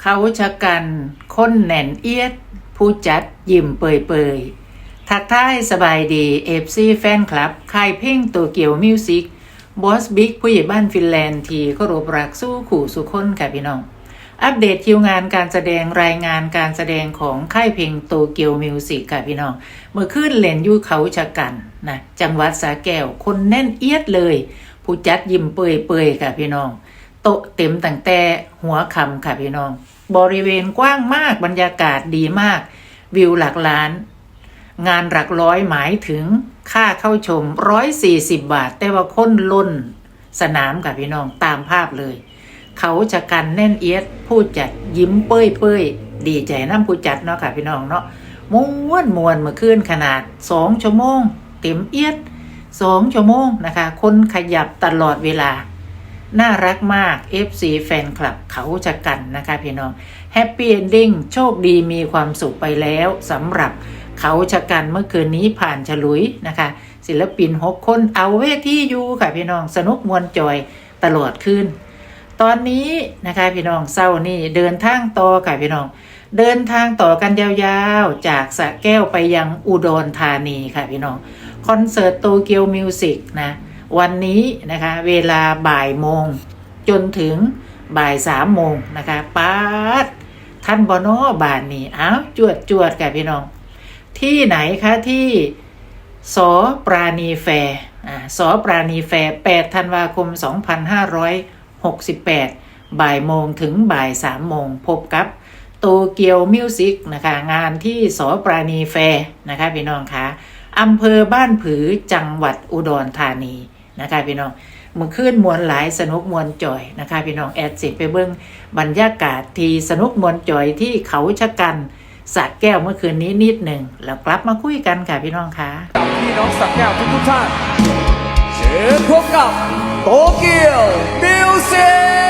เขาชะกันค้นแน่นเอียด ผู้จัดยิ้มเปยเปยๆ ทักทายสบายดีเอฟซีแฟนคลับ ค่ายเพลงตัวเกี่ยวมิวสิกบอสบิ๊กผู้ใหญ่บ้านฟินแลนด์ที่เคารพรักสู้ขู่สุคนค่ะพี่น้อง อัปเดตคิวงานการแสดงรายงานการแสดงของค่ายเพลงโตเกียวมิวสิกค่ะพี่น้อง เมื่อขึ้นเล่นยูเขาชะกันนะจังหวัดสาแก้วคนแน่นเอียดเลย ผู้จัดยิ้มเปยเปยๆค่ะพี่น้อง โต๊ะเต็มตั้งแต่หัวคำค่ะพี่น้อง บริเวณกว้างมากบรรยากาศดีมาก วิวหลักล้าน งานหลักร้อยหมายถึงค่าเข้าชมร้อยสี่สิบบาท แต่ว่าค้นล้นสนามค่ะพี่น้องตามภาพเลย เขาจะกันแน่นเอียดผู้จัดยิ้มเป้ยเป้ยๆดีใจน้ำผู้จัดเนาะค่ะพี่น้องเนาะม้วนมวนเมื่อคืนขนาดสองชั่วโมง เต็มเอียดสองชั่วโมงนะคะ คนขยับตลอดเวลา น่ารักมาก FC แฟนคลับเขาจะกันนะคะพี่น้องแฮปปี้เอนดิ้งโชคดีมีความสุขไปแล้วสำหรับเขาจะกันเมื่อคืนนี้ผ่านฉลุยนะคะ ศิลปิน6คนเอาเวทีอยู่ค่ะพี่น้องสนุกมวลจอยตลอดคืนตอนนี้นะคะพี่น้องเศร้านี่เดินทางต่อค่ะพี่น้อง เดินทางต่อกันยาวๆ จากสระแก้วไปยังอุดรธานีค่ะพี่น้อง คอนเสิร์ตโตเกียวมิวสิกนะ วันนี้นะคะเวลาบ่ายโมง จนถึงบ่ายสามโมงนะคะป๊าดท่านบอนอบานนี่อ้าวจวดจวดค่ะพี่น้อง ที่ไหนคะที่สอปราณีแฟร์อ่าสอปราณีแฟร์8ธันวาคม 2568 บ่ายโมงถึงบ่ายสามโมงพบกับโตเกียวมิวสิกนะคะ งานที่สอปราณีแฟร์นะคะพี่น้องคะอำเภอบ้านผือจังหวัดอุดรธานี นะคะพี่น้องมือขึ้นมวลหลายสนุกมวลจ่อยนะคะพี่น้องแอดสิไปเบิ้งบรรยากาศที่สนุกมวลจ่อยที่เขาชะกันสระแก้วเมื่อคืนนี้นิดหนึ่งแล้วกลับมาคุยกันค่ะพี่น้องคะพี่น้องสักแก้วทุกทุกท่านเชิญพบกับโตเกียวมิวสิก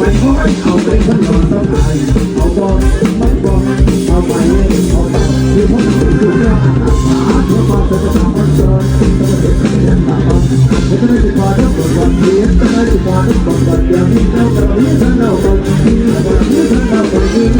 ไปโอ้ยเอาไปคนนอนต้องหายเอาบอลมันบอลเอาไปเอาไปที่พวกเราดูเรื่องหาตัวความเป็นประจำวันเกิดต้องเด็กเรียนมาบ้างไม่ต้องไปพอต้องกดวันเรียนต้องไปพอต้องกดวันเดียวนี้เราเราเรียนเราคนเราเรียนเราเราเรียนเรา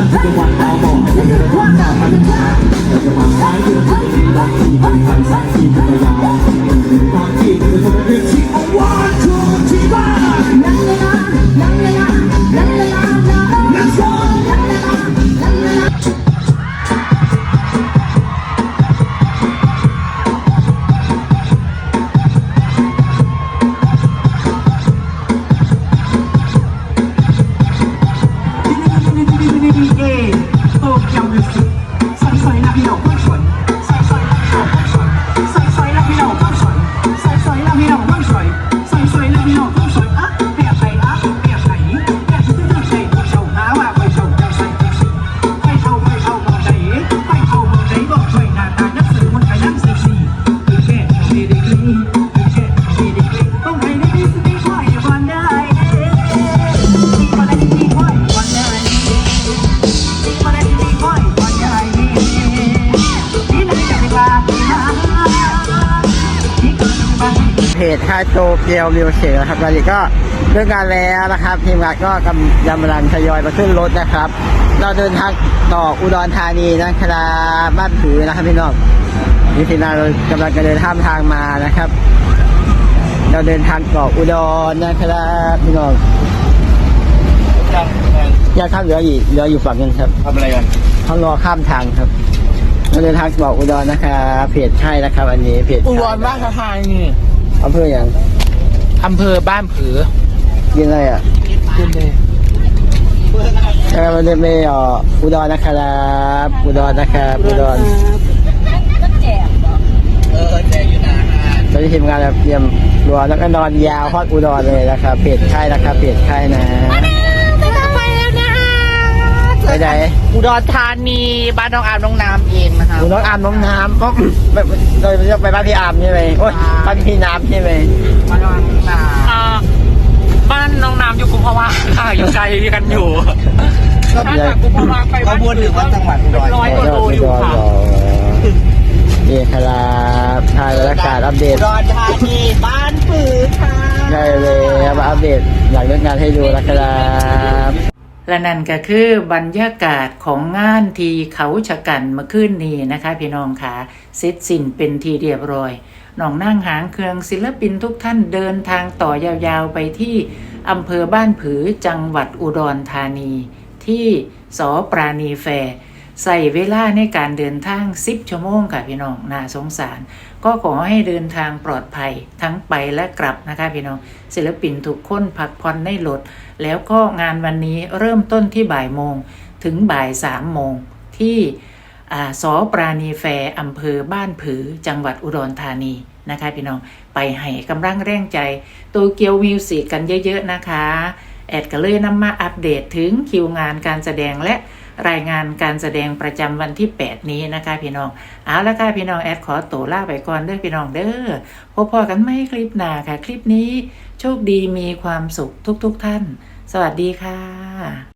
ดื่มสามกันทุกวันเอาบอกให้เดินทางมาเป็นทา เพจฮาโตเกียวมิวสิกนะครับตอนนี้ก็เลิกงานแล้วนะครับ ทีมงานก็กำกำลังทยอยมาขึ้นรถนะครับ เราเดินทางต่ออุดรธานีนะครับบ้านผือนะครับพี่น้องนี่ทีมงานเรากำลังจะเดินข้ามทางมานะครับ เราเดินทางต่ออุดรนะครับพี่น้องยังข้ามเหลืออีกเหลืออยู่ฝั่งนึงครับทำอะไรกันเขารอข้ามทางครับเราเดินทางต่ออุดรนะครับเพจใช่นะครับ อันนี้เพจอุบลราชธานี อำเภออย่างอำเภอบ้านผือยินอะไรอะขึ้นเลยนะครับวันนี้ไม่เอ่ออุดรนะครับ อุดรนะครับอุดรตอนนี้ทีมงานแบบเตรียมรัวแล้วก็นอนยาวฮอดอุดรเลยนะครับเพจค่ายนะครับเพจค่ายนะ ไปไหนอุดรธานีบ้านน้องอามน้องน้ำเองนะครับอุน้องอามน้องน้ำก็ไม่เราจะไปบ้านพี่อามใช่ไหมโอ้ยบ้านพี่น้ำใช่ไหมบ้านน้องน้ำอ่าบ้านน้องน้ำอยู่กุมภาวะค่ะอยู่ไกลกันอยู่ถ้าจากกุมภาวะไปบ้านผือเป็นร้อยกว่าโลอยู่ค่ะนี่ครับทายบรรยากาศอัปเดต อุดรธานีบ้านผือค่ะ ได้เลยมาอัปเดตอยากเล่นงานให้ดูนะครับ และนั่นก็คือบรรยากาศของงานที่เขาชะกันเมื่อคืนนี้นะคะ พี่น้องค่ะเสร็จสิ้นเป็นทีเรียบร้อยน้องนั่งหางเครื่องศิลปินทุกท่านเดินทางต่อยาวๆไปที่อำเภอบ้านผือจังหวัดอุดรธานี ที่สอปราณีแฟร์ใส่เวลาในการเดินทาง 10 ชั่วโมงค่ะพี่น้องน่าสงสาร ก็ขอให้เดินทางปลอดภัยทั้งไปและกลับนะคะพี่น้องศิลปินทุกค้นพักผ่อนในรถแล้วก็งานวันนี้เริ่มต้นที่บ่ายโมงถึงบ่ายสามโมงที่อ่าสอปราณีแฟอำเภอบ้านผือจังหวัดอุดรธานีนะคะพี่น้องไปให้กำลังแรงใจโตเกียวมิวสิกกันเยอะๆนะคะ แอดก็เลยนำมาอัปเดตถึงคิวงานการแสดงและ รายงานการแสดงประจำวันที่ 8 นี้นะคะ พี่น้อง เอาละค่ะพี่น้องแอดขอตัวลาไปก่อนเด้อพี่น้องเด้อพบพอกันไหมคลิปหน้าค่ะ คลิปนี้โชคดีมีความสุขทุกๆทท่าน สวัสดีค่ะ